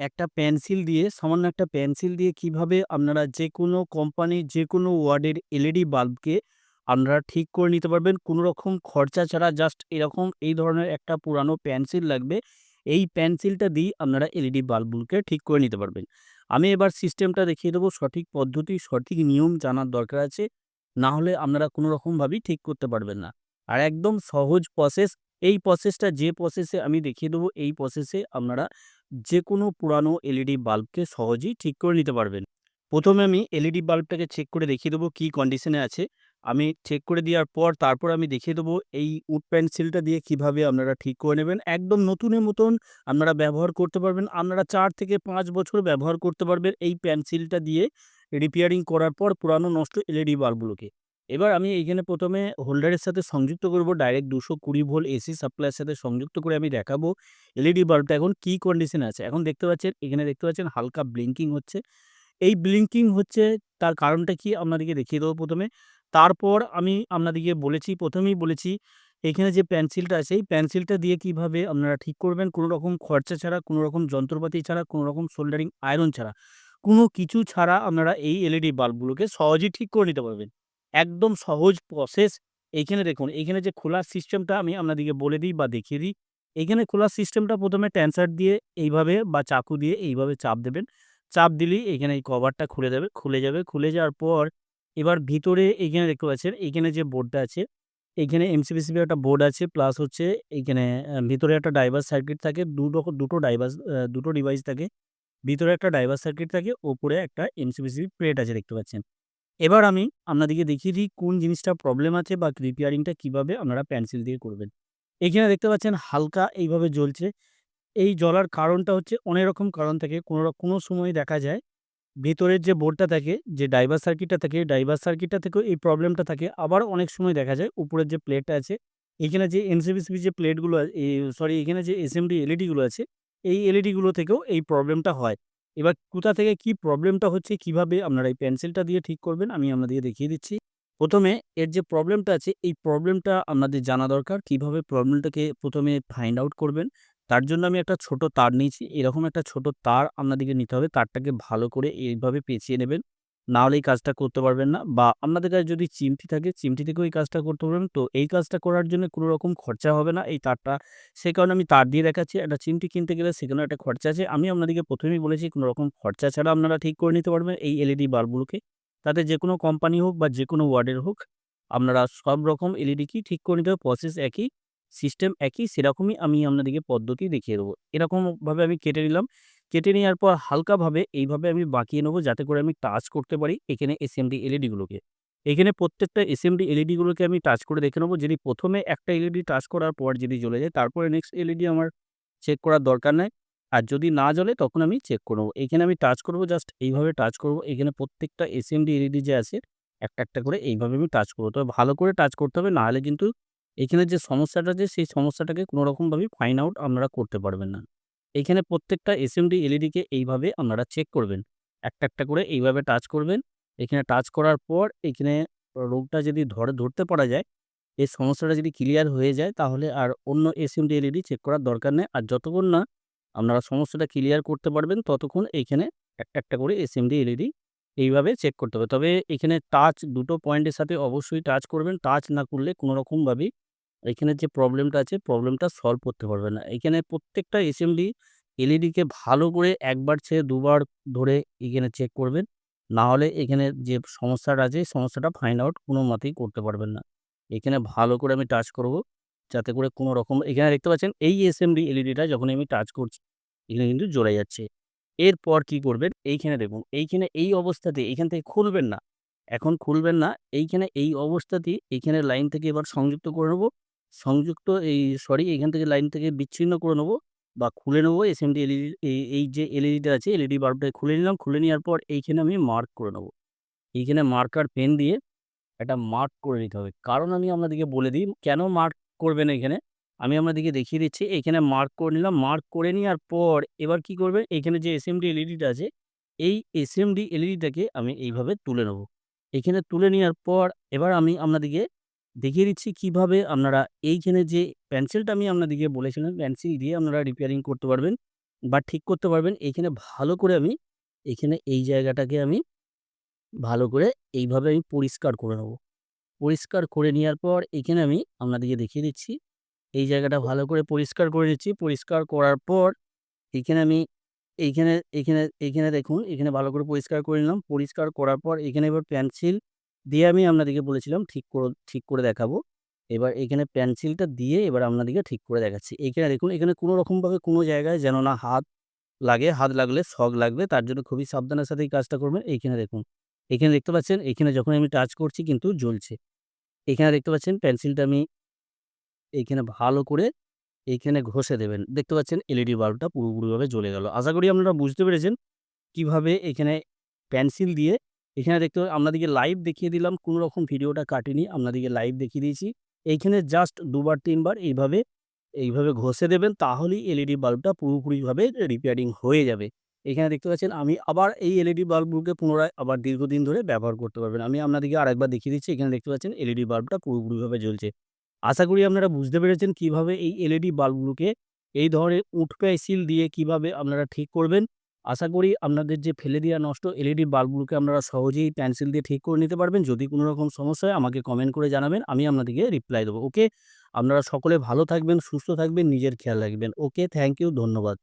একটা পেন্সিল দিয়ে সামান্য একটা পেন্সিল দিয়ে কীভাবে আপনারা যেকোনো কোম্পানির যে কোনো ওয়ার্ডের এলইডি বাল্বকে আপনারা ঠিক করে নিতে পারবেন। কোনো রকম খরচা ছাড়া জাস্ট এরকম এই ধরনের একটা পুরানো পেন্সিল লাগবে। এই পেন্সিলটা দিয়েই আপনারা এলইডি বাল্বগুলোকে ঠিক করে নিতে পারবেন। আমি এবার সিস্টেমটা দেখিয়ে দেবো। সঠিক পদ্ধতি, সঠিক নিয়ম জানার দরকার আছে। না হলে আপনারা কোনো রকমভাবেই ঠিক করতে পারবেন না। আর একদম সহজ প্রসেস। এই প্রসেসটা যে প্রসেসে আমি দেখিয়ে দেবো, এই প্রসেসে আপনারা যে কোনো পুরানো এলইডি বাল্বকে সহজেই ঠিক করে নিতে পারবেন। ১ম এ আমি এলইডি বাল্বটাকে চেক করে দেখিয়ে দেবো কি কন্ডিশনে আছে। আমি চেক করে দেওয়ার পর তারপর আমি দেখিয়ে দেবো এই উড পেন্সিলটা দিয়ে কীভাবে আপনারা ঠিক করে নেবেন। একদম নতুনের মতন আপনারা ব্যবহার করতে পারবেন। আপনারা চার থেকে পাঁচ বছর ব্যবহার করতে পারবেন এই পেন্সিলটা দিয়ে রিপেয়ারিং করার পর পুরানো নষ্ট এলইডি বাল্বগুলোকে। এবার আমি এইখানে প্রথমে হোল্ডারের সাথে সংযুক্ত করব। ডাইরেক্ট ২২০ ভোল্ট এসি সাপ্লাইয়ের সাথে সংযুক্ত করে আমি দেখাবো এলইডি বাল্বটা এখন কি কন্ডিশন আছে। এখন দেখতে পাচ্ছেন, এখানে দেখতে পাচ্ছেন হালকা ব্লিংকিং হচ্ছে। এই ব্লিংকিং হচ্ছে তার কারণটা কি আপনাদেরকে দেখিয়ে দেবো প্রথমে তারপর আমি আপনাদেরকে বলেছি, প্রথমেই বলেছি এখানে যে পেন্সিলটা আছে, এই পেন্সিলটা দিয়ে কীভাবে আপনারা ঠিক করবেন কোনো রকম খরচা ছাড়া, কোনো রকম যন্ত্রপাতি ছাড়া, কোনো রকম সোল্ডারিং আয়রন ছাড়া। কোনো কিছু ছাড়া আপনারা এই এলইডি বাল্বগুলোকে সহজেই ঠিক করে নিতে পারবেন। একদম সহজ প্রসেস। এইখানে দেখুন, এইখানে যে খোলার সিস্টেমটা আমি আপনাদেরকে বলে দিই বা দেখিয়ে দিই। এইখানে খোলার সিস্টেমটা ১ম এ টেনসার দিয়ে এইভাবে বা চাকু দিয়ে এইভাবে চাপ দেবেন। চাপ দিলেই এইখানে এই কভারটা খুলে যাবে খুলে যাবে। খুলে যাওয়ার পর এবার ভিতরে এইখানে দেখতে পাচ্ছেন, এইখানে যে বোর্ডটা আছে, এইখানে এমসিবিসিবি একটা বোর্ড আছে প্লাস হচ্ছে এইখানে ভিতরে একটা ডাইভার্স সার্কিট থাকে। দু রকম দুটো ডাইভার্স দুটো ডিভাইস থাকে। ভিতরে একটা ডাইভার্স সার্কিট থাকে, ওপরে একটা এমসিবিসিবি প্লেট আছে দেখতে পাচ্ছেন। এবার আমি আপনাদেরকে দেখিয়ে দিই কোন জিনিসটা প্রবলেম আছে বা রিপেয়ারিংটা কীভাবে আপনারা পেন্সিল দিয়ে করবেন। এখানে দেখতে পাচ্ছেন হালকা এইভাবে জ্বলছে। এই জ্বলার কারণটা হচ্ছে অনেক রকম কারণ থাকে। কোনো কোনো সময় দেখা যায় ভেতরের যে বোর্ডটা থাকে, যে ডাইভার্স সার্কিটটা থাকে, ডাইভার্স সার্কিটটা থেকেও এই প্রবলেমটা থাকে। আবার অনেক সময় দেখা যায় উপরের যে প্লেটটা আছে, এখানে যে এমসিবিসিবি যে প্লেটগুলো সরি এখানে যে এসএমডি এলইডি গুলো আছে, এই এলইডিগুলো থেকেও এই প্রবলেমটা হয়। এবার কোথা থেকে কি প্রবলেমটা হচ্ছে, কীভাবে আপনারা এই পেন্সিলটা দিয়ে ঠিক করবেন আমি আপনাদেরকে দেখিয়ে দিচ্ছি। প্রথমে এর যে প্রবলেমটা আছে, এই প্রবলেমটা আপনাদের জানা দরকার। কীভাবে প্রবলেমটাকে ১ম এ ফাইন্ড আউট করবেন। তার জন্য আমি একটা ছোট তার নিয়েছি। এরকম একটা ছোট তার আপনাদেরকে নিতে হবে। তারটাকে ভালো করে এইভাবে পেঁচিয়ে নেবেন। না হলে এই কাজটা করতে পারবেন না। বা আপনাদের কাছে যদি চিমটি থাকে, চিমটি থেকেও এই কাজটা করতে পারবেন। তো এই কাজটা করার জন্য কোনো রকম খরচা হবে না এই তারটা। সে কারণে আমি তার দিয়ে দেখাচ্ছি। একটা চিমটি কিনতে গেলে সেখানে একটা খরচা আছে। আমি আপনাদেরকে প্রথমেই বলেছি কোনো রকম খরচা ছাড়া আপনারা ঠিক করে নিতে পারবেন এই এলইডি বাল্বগুলোকে। তাতে যে কোনো কোম্পানি হোক বা যে কোনো ওয়ার্ডের হোক, আপনারা সব রকম এলইডিকেই ঠিক করে নিতে হবে। প্রসেস একই, সিস্টেম একই। সেরকমই আমি আপনাদেরকে পদ্ধতি দেখিয়ে দেবো। এরকমভাবে আমি কেটে নিলাম। কেটে নেওয়ার পর হালকাভাবে এইভাবে আমি বাঁকিয়ে নেব যাতে করে আমি টাচ করতে পারি এখানে এসএমডি এলইডি গুলোকে। এখানে প্রত্যেকটা এসএমডি এলইডি গুলোকে আমি টাচ করে দেখে নেব। যদি প্রথমে একটা এলইডি টাচ করার পর যদি জ্বলে যায়, তারপরে নেক্সট এলইডি আমার চেক করার দরকার নেই আর যদি না জ্বলে তখন আমি চেক করে নেব। এখানে আমি টাচ করব জাস্ট এইভাবে টাচ করব। এখানে প্রত্যেকটা এসএমডি এলইডি যে আছে, একটা, একটা করে এইভাবে আমি টাচ করব তবে ভালো করে টাচ করতে হবে। নাহলে কিন্তু এখানে যে সমস্যাটা আছে, সেই সমস্যাটাকে কোনো রকমভাবেই ফাইন্ড আউট আপনারা করতে পারবেন না। এইখানে প্রত্যেকটা এসএমডি এলইডিকে এইভাবে আপনারা চেক করবেন। একটা, একটা করে এইভাবে টাচ করবেন। এখানে টাচ করার পর এইখানে রোগটা যদি ধরে ধরতে পারা যায়, এই সমস্যাটা যদি ক্লিয়ার হয়ে যায়, তাহলে আর অন্য এসএমডি এলইডি চেক করার দরকার নেই। আর যতক্ষণ না আপনারা সমস্যাটা ক্লিয়ার করতে পারবেন, ততক্ষণ এইখানে একটা, একটা করে এসএমডি এলইডি এইভাবে চেক করতে হবে। তবে এখানে টাচ দুটো পয়েন্টের সাথে অবশ্যই টাচ করবেন। টাচ না করলে কোনো রকমভাবেই এখানে যে প্রবলেমটা আছে, প্রবলেমটা সলভ করতে পারবে না। এখানে প্রত্যেকটা এসএমডি এলইডিকে ভালো করে একবার ছেড়ে দুবার ধরে এখানে চেক করবেন। না হলে এখানে যে সমস্যাটা আছে, সমস্যাটা ফাইন্ড আউট কোনো মতেই করতে পারবেন না। এখানে ভালো করে আমি টাচ করব। যাতে করে কোনো রকম এখানে দেখতে পাচ্ছেন এই এসএমডি এলইডিটা যখনই আমি টাচ করছি, এখানে কিন্তু জ্বলে যাচ্ছে। এরপর কি করবেন, এইখানে দেখুন, এইখানে এই অবস্থাতে এইখান থেকে খুলবেন না। এখন খুলবেন না। এইখানে এই অবস্থাতেই এইখানে লাইন থেকে এবার সংযুক্ত করে নেব। সংযুক্ত এই সরি এখান থেকে লাইন থেকে বিচ্ছিন্ন করে নেব বা খুলে নেব এসএমডি এলইডি এই এই যে এলইডিটা আছে, এলইডি বাল্বটা খুলে নিলাম। খুলে নেওয়ার পর এইখানে আমি মার্ক করে নেব। এইখানে মার্কার পেন দিয়ে একটা মার্ক করে নিতে হবে। কারণ আমি আপনাদেরকে বলে দিই কেন মার্ক করবেন এখানে, আমি আপনাদেরকে দেখিয়ে দিচ্ছি। এইখানে মার্ক করে নিলাম। মার্ক করে নেওয়ার পর এবার কি করবেন, এইখানে যে এসএমডি এলইডিটা আছে, এই এসএমডি এলইডিটাকে আমি এইভাবে তুলে নেব। এখানে তুলে নেওয়ার পর এবার আমি আপনাদেরকে দেখিয়ে দিচ্ছি কীভাবে আপনারা এইখানে যে পেন্সিলটা আমি আপনাদেরকে বলেছিলাম, পেন্সিল দিয়ে আপনারা রিপেয়ারিং করতে পারবেন। বা ঠিক করতে পারবেন এইখানে ভালো করে আমি এখানে এই জায়গাটাকে আমি ভালো করে এইভাবে আমি পরিষ্কার করে নেব। পরিষ্কার করে নেওয়ার পর এখানে আমি আপনাদেরকে দেখিয়ে দিচ্ছি। এই জায়গাটা ভালো করে পরিষ্কার করে নিচ্ছি। পরিষ্কার করার পর এখানে আমি এইখানে এইখানে এইখানে দেখুন এখানে ভালো করে পরিষ্কার করে নিলাম। পরিষ্কার করার পর এখানে এবার পেন্সিল দিয়ে আমি আপনাদেরকে বলেছিলাম ঠিক করে ঠিক করে দেখাবো। এবার এখানে পেন্সিলটা দিয়ে এবার আপনাদেরকে ঠিক করে দেখাচ্ছি। এখানে দেখুন, এখানে কোনো রকমভাবে কোনো জায়গায় যেন না হাত লাগে। হাত লাগলে শক লাগবে। তার জন্য খুবই সাবধানের সাথে এই কাজটা করবেন। এইখানে দেখুন। এখানে দেখতে পাচ্ছেন এইখানে যখন আমি টাচ করছি কিন্তু জ্বলছে। এখানে দেখতে পাচ্ছেন পেন্সিলটা আমি এইখানে ভালো করে এইখানে ঘষে দেবেন। দেখতে পাচ্ছেন এলইডি বাল্বটা পুরোপুরিভাবে জ্বলে গেল। আশা করি আপনারা বুঝতে পেরেছেন কীভাবে এখানে পেন্সিল দিয়ে এখানে দেখতে আপনাদেরকে লাইভ দেখিয়ে দিলাম। কোনো রকম ভিডিওটা কাটিনি। আপনাদেরকে লাইভ দেখিয়ে দিয়েছি। এইখানে জাস্ট দুবার তিনবার এইভাবে, এইভাবে ঘষে দেবেন তাহলেই এলইডি বাল্বটা পুরোপুরিভাবে রিপেয়ারিং হয়ে যাবে। এখানে দেখতে পাচ্ছেন আমি আবার এই এলইডি বাল্বগুলোকে পুনরায় আবার দীর্ঘদিন ধরে ব্যবহার করতে পারবেন। আমি আপনাদেরকে আরেকবার দেখিয়ে দিচ্ছি। এখানে দেখতে পাচ্ছেন এলইডি বাল্বটা পুরোপুরিভাবে জ্বলছে। আশা করি আপনারা বুঝতে পেরেছেন কীভাবে এই এলইডি বাল্বগুলোকে এই ধরনের উঠ পেন্সিল দিয়ে কীভাবে আপনারা ঠিক করবেন। আশা করি আপনাদের যে ফেলে দেওয়া নষ্ট এলইডি বাল্বগুলোকে আপনারা সহজেই পেন্সিল দিয়ে ঠিক করে নিতে পারবেন। যদি কোনো রকম সমস্যা হয় আমাকে কমেন্ট করে জানাবেন। আমি আপনাদেরকে রিপ্লাই দেবো। ওকে? আপনারা সকলে ভালো থাকবেন, সুস্থ থাকবেন, নিজের খেয়াল রাখবেন। ওকে, থ্যাংক ইউ, ধন্যবাদ।